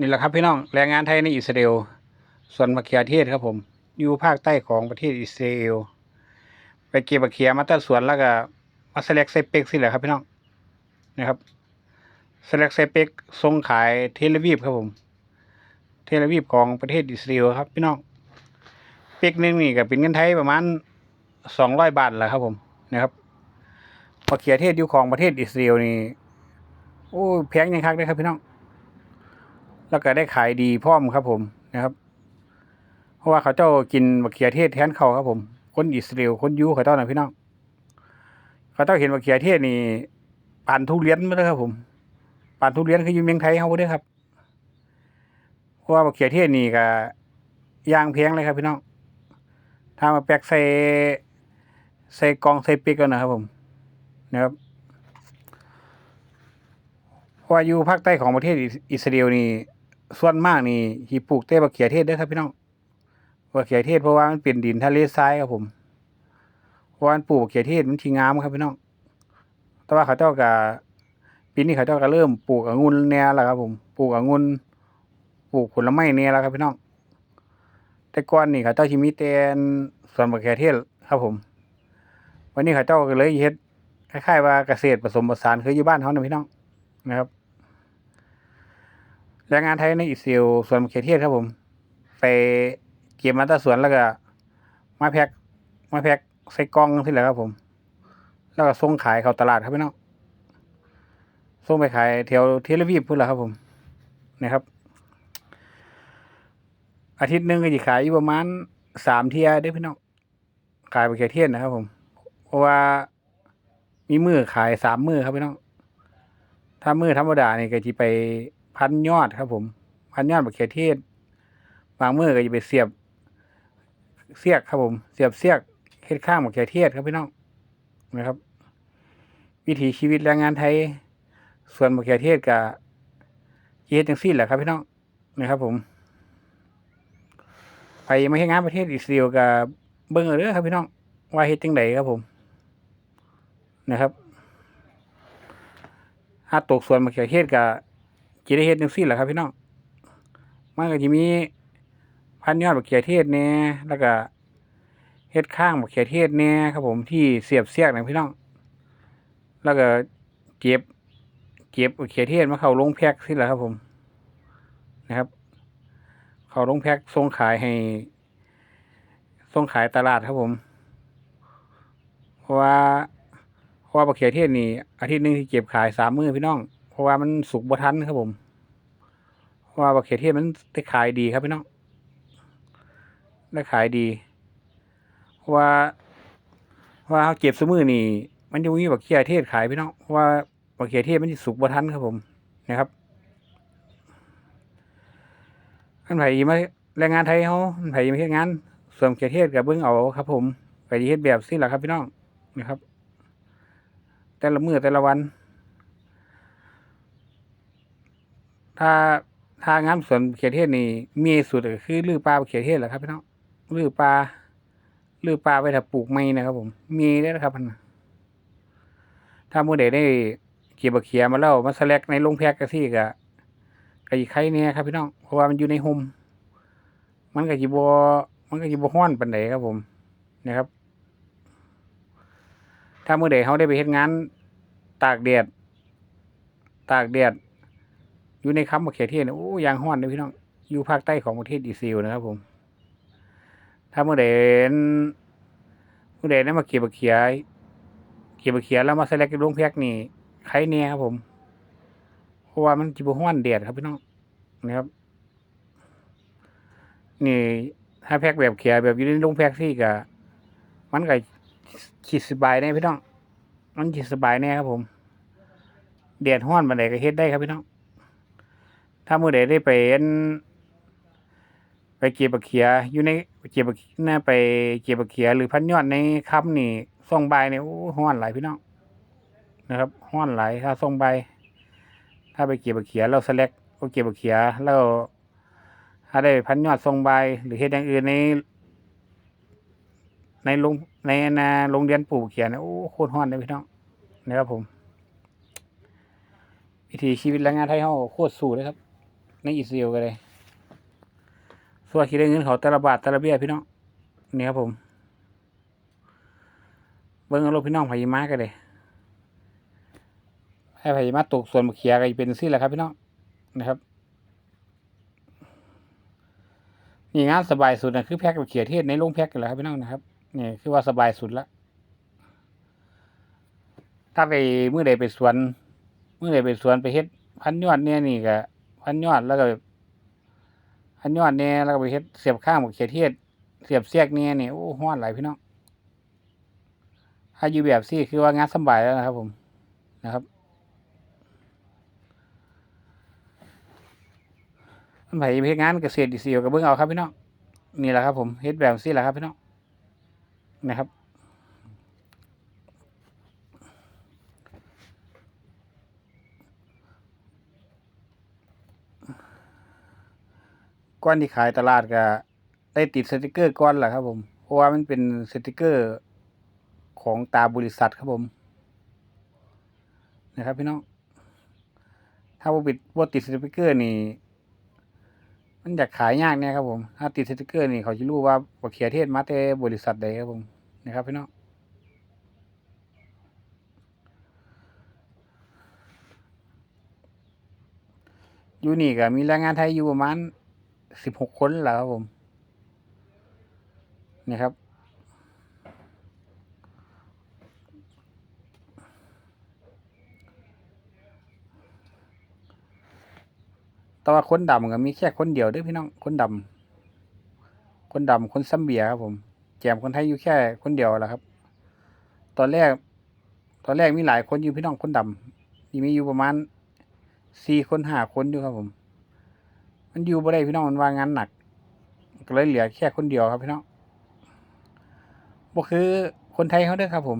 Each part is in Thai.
นี่แหละครับพี่น้องแรงงานไทยในอิสราเอลส่วนมะเขือเทศครับผม อยู่ภาคใต้ของประเทศอิสราเอลไปเก็บมะเขือมาตั้งสวนแล้วก็มาสเลกใส่เป็กสิแหละครับพี่น้องนะครับสเลกใส่เป็กส่งขายเทเลวีฟครับผม เทเลวีฟของประเทศอิสราเอลครับพี่น้องเป็กหนึงนี่ก็เป็นเงินไทยประมาณสองร้อยบาทแหละครับผมนะครับมะเขือเทศอยู่ของประเทศอิสราเอลนี่โอ้แพงยังคักเลยครับพี่น้อง แล้วก็ได้ขายดีพร้อมครับผมนะครับ เพราะว่าเขาเจ้ากินมะเขือเทศแทนเขาครับผม คนอิสราเอลคนยูเขาเจ้านะพี่น้องเขาเจ้าเห็นมะเขือเทศนี่ปานทุเรียนมาเลยครับผมปานทุเรียนคืออยู่เมืองไทยเขาด้อครับเพราะว่ามะเขือเทศนี่ก็ย่างแพงเลยครับพี่น้องถ้ามาแปลกใส่ใส่กองใส่ปิกกันนะครับผมนะครับว่าอยู่ภาคใต้ของประเทศอิสราเอลนี่ ส่วนมากนี่ที่ปลูกแต่บักเขือเทศเด้อครับพี่น้องบักเขือเทศเพราะว่ามันเป็นดินทะเลทรายครับผมเพราะว่าปลูกบักเขือเทศมันทีงามครับพี่น้อง แต่ว่าเขาเจ้าก็ปีนี้เขาเจ้าก็เริ่มปลูกองุ่นแน่แล้วครับผมปลูกองุ่นปลูกผลไม้แน่แล้วครับพี่น้อง แต่ก่อนนี่เขาเจ้าสิมีแต่สวนบักเขือเทศครับผม วันนี้เขาเจ้าก็เลยเฮ็ดคล้ายๆว่าเกษตรผสมผสานคืออยู่บ้านเขานะพี่น้องนะครับ แรงงานไทยในอิสราเอลสวนมะเขือเทศครับผม ไปเก็บมาตั้งสวนแล้วก็ มาแพ็คมาแพ็คใส่กล่องที่แหละครับผม แล้วก็ส่งขายเข้าตลาดครับพี่น้องส่งไปขายแถวเทเลวีฟพูดแหละครับผมนะครับ อาทิตย์หนึ่งก็จะขายอยู่ประมาณสามเทียได้พี่น้องขายมะเขือเทศนะครับผม เพราะว่ามีมือขายสามมือครับพี่น้องถ้ามือธรรมดานี่ก็จะไป พันยอดครับ ผม พันยอดมะเขือเทศ บางมือก็จะไปเสียบ เสียกครับ ผม เสียบเสียกเฮ็ดข้างมะเขือเทศครับพี่น้องนะครับ วิถีชีวิตแรงงานไทย ส่วนมะเขือเทศกับเฮ็ดจังซี่แหละครับพี่น้องนะครับ ผม ไปมาเฮ็ดงานประเทศอิสราเอลกับเบิ่งเอาเด้อครับพี่น้องว่าเฮ็ดจังไดครับผมนะครับถ้าตกส่วนมะเขือเทศกับ จะได้เฮ็ดจังซี่แหละครับพี่น้องมันก็จะมีพันยอดมะเขือเทศแหน่แล้วก็เฮ็ดข้างมะเขือเทศแหน่ครับผมที่เสียบเสียกนะพี่น้อง แล้วก็เก็บเก็บมะเขือเทศมาเข้าโรงแพ็คซี่แหละครับผมนะครับ เข้าโรงแพ็คส่งขายให้ส่งขายตลาดครับผม เพราะว่าเพราะว่าบะเขือเทศนี่อาทิตย์หนึงที่เก็บขายสามมื้อพี่น้อง เพราะว่ามันสุกบ่ทันครับผมเพราะว่าบะเขือเทศมันได้ขายดีครับพี่น้องได้ขายดีเพราะว่าเพราะว่าเขาเก็บสมือนี่ มันจะมีบะเขือเทศขายพี่น้องเพราะว่าบะเขือเทศมันสุกบ่ทันครับผมนะครับอันไผยีมาแรงงานไทยเขาอันไผมาเฮ็ดงานส่วนมเขือเทศกับเบิ่งเอาครับ ผมไปเฮ็ดแบบนี้แหละครับพี่น้องนะครับ แต่ละมือแต่ละวัน ถ้าถ้างานสวนเขียเทศนี่มีสุดก็คือลือปลาเขียเทศแหละครับพี่น้องลือปลาลือปลาไว้ถ้าปลูกไม่นะครับ ผม มีได้นะครับพันถ้ามือใดได้เกี่ยวบเขียมาแล้วมาสแลกในโรงแพกกะซี่กะกะอีไข่เนี่ยครับพี่น้องเพราะว่ามันอยู่ในโฮมมันกะจิบมันกะจิบห้อนปันไดครับ ผมนะครับ ถ้าเมื่อใดเขาได้ไปเฮ็ดงาน ตากแดดตากแดด อยู่ในค้ำมะเขือเทศโอ้ยางห้อนเลยพี่น้อง อยู่ภาคใต้ของประเทศอิสราเอลนะครับผม ถ้าเมื่อใดเมื่อใดนั้นมาเก็บมะเขือเก็บมะเขือแล้วมาใส่แลกกับลงแพ็กนี่ไข่เนี่ยครับผม เพราะว่ามันจิบห้อนแดดครับพี่น้องนะครับ นี่ถ้าแพ็กแบบเขียแบบอยู่ในลงแพ็กที่กะมันก็ขีดสบายแน่พี่น้อง มันขีดสบายแน่ครับผมเดียดห้อนบันไดก็เฮ็ดได้ครับพี่น้อง ถ้ามือใดได้ไปเอ็นไปเก็บบักเขียอยู่ในเก็บบักน่าไปเก็บบักเขียหรือพันยอดในค่ำนี่ส่งใบเนี่ยโอ้ห้อนหลายพี่น้องนะครับห้อนหลายถ้าส่งใบ ถ้าไปเก็บบักเขียเราสแลกก็เก็บบักเขียแล้วถ้าได้พันยอดส่งใบหรือเฮ็ดอย่างอื่นในในโรงในนาโรงเรียนปลูกเขียนโอ้โคตรฮ้อนเลยพี่น้องนะครับผม วิถีชีวิตแรงงานไทยเขาโคตรสู้เลยครับ ในอิสราเอลก็เลยส่วนที่ได้เงินเขาแต่ละบาทแต่ละเบี้ยพี่น้องนี่ครับผม เบิ้งเอารถพี่น้องพายมากันเลยให้พายมาตกส่วนมะเขียก็จะเป็นซี่แหละครับพี่น้องนะครับนี่งานสบายสุดนะคือแพ็กมะเขียเทศในโรงแพ็กกันแหละครับพี่น้องนะครับนี่คือว่าสบายสุดละถ้าไปเมื่อใดไปสวนเมื่อใดไปสวนไปเฮ็ดพันยอดเนี่ยนี่ก็ พันยอดแล้วก็พันยอดเนี่ยแล้วก็ไปเฮ็ดเสียบข้างมะเขียเทศเสียบเสียกเนี่ยนี่โอ้ห้อนหลายพี่น้องถ้าอยู่แบบซี่คือว่างานสบายแล้วนะครับ ผมนะครับมันไผ่เฮ็ดงานเกษตรดิสิวกับเบิ่งเอาครับพี่น้องนี่แหละครับ ผมเฮ็ดแบบซี่แหละครับพี่น้องนะครับ ก้อนที่ขายตลาดก็ได้ติดสติกเกอร์ก้อนแหละครับ ผม เพราะว่ามันเป็นสติกเกอร์ของตาบริษัทครับผม นะครับพี่น้อง ถ้าว่าปิดว่าติดสติกเกอร์นี่ มันอยากขายยากเนี่ยครับผม ถ้าติดสติกเกอร์นี่เขาจะรู้ว่าว่าเขียเทศมาแต่บริษัทใดครับผม นะครับพี่น้องอยู่นี่ก็มีแรงงานไทยอยู่ประมาณ สิบหกคนแหละครับผมนี่ครับ แต่ว่าคนดำก็มีแค่คนเดียวด้อพี่น้อง คนดำ คนดำ คนซัมเบียครับผม แจมคนไทยอยู่แค่คนเดียวแหละครับ ตอนแรก ตอนแรกมีหลายคนอยู่พี่น้องคนดำมีมีอยู่ประมาณสี่คนห้าคนอยู่ครับผม มันอยู่บ่ได้พี่น้องมันว่างานหนัก ก็เลยเหลือแค่คนเดียวครับพี่น้องบ่คือคนไทยเขาเด้อครับ ผม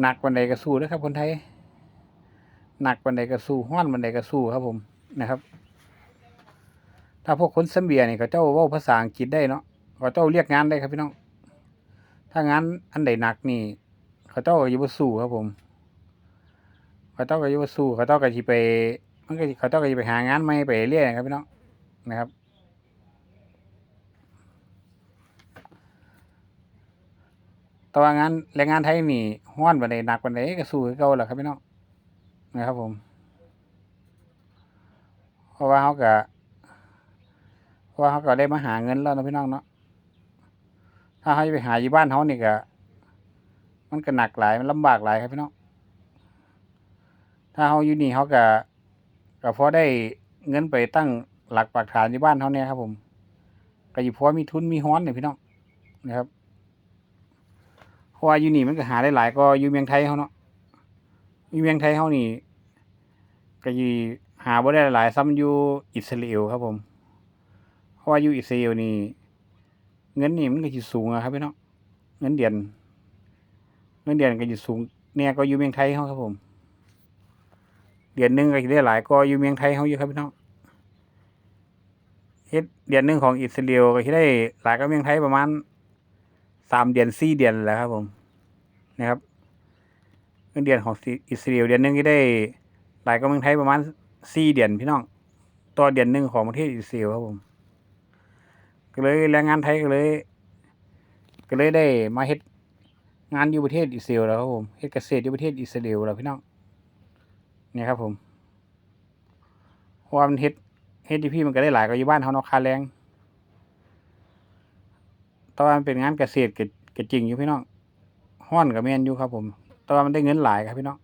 หนักวันใดก็สู้เด้อครับ คนไทย หนักวันใดก็สู้ห้อนวันใดก็สู้ครับ ผมนะครับ ถ้าพวกคนซัมเบียนี่เขาเจ้าว่าภาษาอังกฤษได้เนาะเขาเจ้าเรียกงานได้ครับพี่น้อง ถ้างานอันใดหนักนี่ เขาเจ้าก็อยู่บ่สู้ครับ ผม เขาเจ้าก็อยู่บ่สู้เขาเจ้าก็สิไป มันก็เขาเจ้าก็สิไปหางานใหม่ไปเรื่อยครับพี่น้องนะครับ แต่ว่างานแรงงานไทยนี่ห้อนบันไดหนักบันไดก็สู้เก่าแหละครับพี่น้องนะครับผม เพราะว่าเขาก็เพราะว่าเขาก็ได้มาหาเงินแล้วนะพี่น้องเนาะถ้าเขาจะไปหาอยู่บ้านเขานี่ก็มันก็หนักหลายมันลำบากหลายครับพี่น้องถ้าเขาอยู่นี่เขาก็ ก็พอได้เงินไปตั้งหลักปักฐานที่บ้านเขาเนี่ยครับ ผมก็อยู่พอมีทุนมีฮ้อนเนี่ยพี่น้องนะครับเพราะว่าอยู่นี่มันก็หาได้หลายก็อยู่เมืองไทยเขาเนาะอยู่เมืองไทยเขานี่ก็อยู่หาบ่ได้หลายซ้ำอยู่อิสราเอลครับ ผม เพราะว่าอยู่อิสราเอลนี่เงินนี่มันก็สิสูงอะครับพี่น้องเงินเดือนเงินเดือนก็สิสูงเนี่ยก็อยู่เมืองไทยเขาครับผม เดือนหนึ่งก็สิได้หลายก็อยู่เมืองไทยเขาอยู่ครับพี่น้องเฮ็ดเดือนหนึ่งของอิสราเอลก็สิได้หลายก็เมืองไทยประมาณสามเดือนสี่เดือนแหล้วครับผมนะครับเงินเดือนของอิสราเอลเดือนหนึ่งก็ได้หลายก็เมืองไทยประมาณสี่เดือนพี่น้องต่อเดือนหนึ่งของประเทศอิสราเอลครับผมก็เลยแรงงานไทยก็เลย ก็เลยได้มาเฮ็ดงานอยู่ประเทศอิสราเอลแล้วครับผมเฮ็ดเกษตรอยู่ประเทศอิสราเอลแล้วพี่น้อง เนี่ยครับผมเพราะว่ามันเฮ็ดเฮ็ดที่พี่มันก็ได้หลายกว่าอยู่บ้านเขาเนาะค่าแรงแต่ว่ามันเป็นงานเกษตรก็ก็จริงอยู่พี่น้องฮ้อนกับแม่นอยู่ครับ ผม แต่ว่ามันได้เงินหลายครับพี่น้อง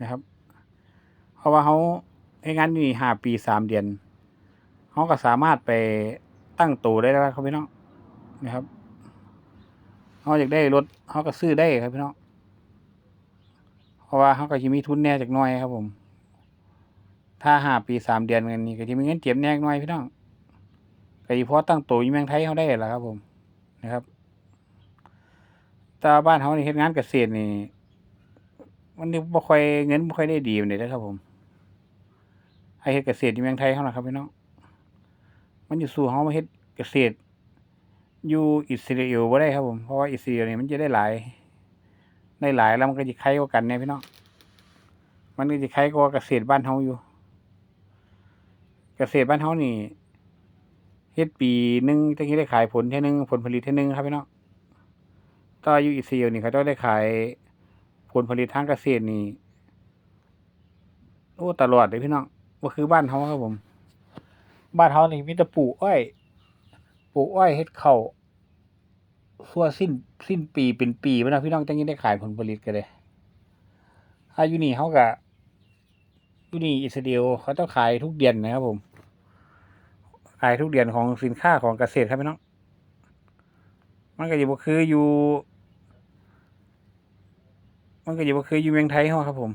นะครับ เพราะว่าเขาให้งานนี่ห้าปีสามเดือนเขาก็สามารถไปตั้งตัวได้แล้วครับพี่น้องนะครับเขาอยากได้รถเขาก็ซื้อได้ครับพี่น้อง ราะว่าเขาก็จะมีทุนแน่จากน้อยครับผม ถ้าห้าปีสามเดือนเงินนี้ก็จะมีเงินเก็บแน่น้อยพี่น้องก็เฉพาะตั้งตัวอยู่เมืองไทยเขาได้แหละครับ ผมนะครับแต่บ้านเขาในเฮ็ดงานเกษตรนี่มันนี่บ่ค่อยเงินบ่ค่อยได้ดีปานใดเด้อครับ ผมให้เฮ็ดเกษตรอยู่เมืองไทยเขาล่ะครับพี่น้องมันอยู่สู่เฮามาเฮ็ดเกษตร อยู่อิสราเอลบ่ได้ครับผมเพราะว่าอิสราเอลนี่มันจะได้หลาย ได้หลายแล้วมันก็สิไคกว่ากันเนี่ยพี่น้องมันก็สิไคกว่าเกษตรบ้านเฮาอยู่ เกษตรบ้านเฮานี่เฮ็ดปีหนึ่งจังสิได้ขายผลเท่ยหนึงผลผลิตเท่ยหนึงครับพี่น้องต่ออยู่อิสราเอลนี่เขาจ้าได้ขายผลผลิตทางเกษตรนี่โอ้ตลอดเลยพี่น้องบ่คือบ้านเฮาครับผม บ้านเฮานี่มีแต่ปลูกอ้อย ปลูกอ้อยเฮ็ดข้าว ซั่วสิ้นสิ้นปีเป็นปีพุ่นน่ะพี่น้องจังสิได้ขายผลผลิตก็ได้ถ้ายู่นี่เฮาก็อยู่นี่อิสราเอลเขาเจ้าขายทุกเดือนนะครับผม ขายทุกเดือนของสินค้าของเกษตรครับพี่น้อง มันก็อยู่บ่คืออยู่ มันก็อยู่บ่คืออยู่เมืองไทยเฮาครับผม